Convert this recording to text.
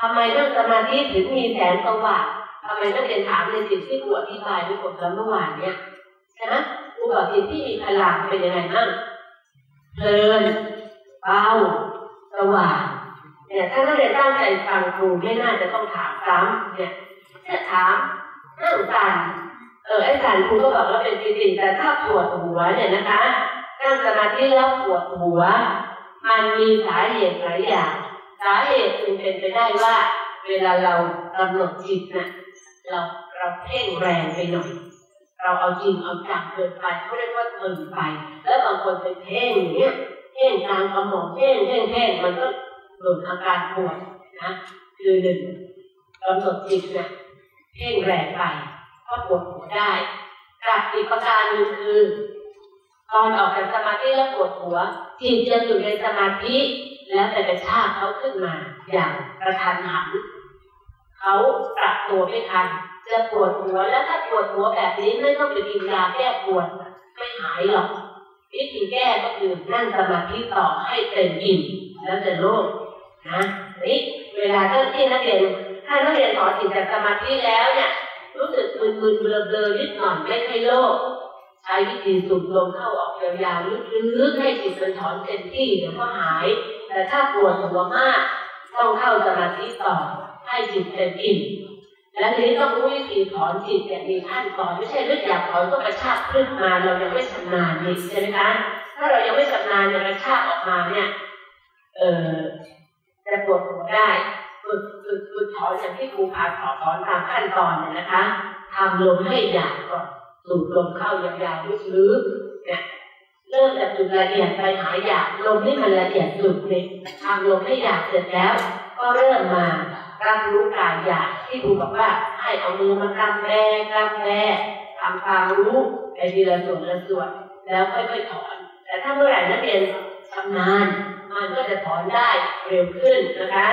ทำไมนั่งสมาธิถึงมีแสงสว่างทำไมนักเรียนถามในสิ่งที่ครูอธิบายไปหมแล้วเมื่อวานเนี่ยใช่ไหมครูบอกสิ่งที่มีพลังเป็นยังไงบ้างเพลินเบาสว่างเนี่ยถ้านักเรียนตั้งใจฟังครูไม่น่าจะต้องถามซ้ำเนี่ยแค่ถามนั่งสั่นเออไอ้สั่นครูก็บอกว่าเป็นปิติแต่ถ้าปวดหัวเนี่ยนะคะนั่งสมาธิแล้วปวดหัว มันมีสาเหตุหลายอย่าง สาเหตุจึงเป็นไปได้ว่า เวลาเรากำหนดจิตนะเราเราเพ่งแรงไปหน่อย เราเอาจริงเอาจังเกินไปเขาเรียกว่าเกินไป แล้วบางคนไปเพ่งอย่างเงี้ยเพ่งกลางกระหม่อมเพ่งเพ่งเพ่งมันก็เกิดอาการปวดนะคือหนึ่งกำหนดจิตนะเพ่งแรงไปก็ปวดหัวได้กับอีกประการหนึ่งคือ ตอนออกจากสมาธิแล้วปวดหัวจิตจะอยู่ในสมาธิ แล้วแต่กระชากเขาขึ้นมา อย่างกระทันหันเขาปรับตัวไม่ทัน จะปวดหัวแล้วถ้าปวดหัวแบบนี้ไม่ต้องไปกินยาแก้ปวดไม่หายหรอกวิธีแก้ก็คือนั่งสมาธิต่อให้เต็มอิ่มแล้วจะโล่งนะนี่เวลาที่นักเรียนถ้านักเรียนถอนจิตจากสมาธิแล้วเนี่ยรู้สึกมึนๆเบลอๆนิดหน่อยไม่ค่อยโล่ง ใช้วิธีสูดลมเข้าออกยาวๆลึกๆให้จิตมันถอนเต็มที่เดี๋ยวก็หาย แต่ถ้าปวดหัวมาก ต้องเข้าสมาธิต่อให้จิตเต็มอิ่มและนี้ต้องรู้วิธีถอนจิตเนี่ยมีขั้นตอนไม่ใช่นึกอยากถอนก็กระชากขึ้นมาเรายังไม่ชำนาญนี่ใช่ไหมคะถ้าเรายังไม่ชำนาญเนี่ยกระชากออกมาเนี่ยเออจะปวดหัวได้ฝึกฝึกฝึกถอนอย่างที่ครูพาถอนถอนตามขั้นตอนเนี่ยนะคะทำลมให้หยาบก่อน สูดลมเข้ายาวๆลึกๆเนี่ยเริ่มจากจุดละเอียดไปหาหยาบลมที่มันละเอียดสุดเนี่ยทำลมให้หยาบเสร็จแล้ว ก็เริ่มมารับรู้กายหยาบที่ครูบอกว่าให้เอามือมากำแบกำแบทำความรู้ไปทีละส่วนละส่วนแล้วค่อยๆถอน แต่ถ้าเมื่อไหร่นักเรียนชำนาญมันก็จะถอนได้เร็วขึ้นนะคะ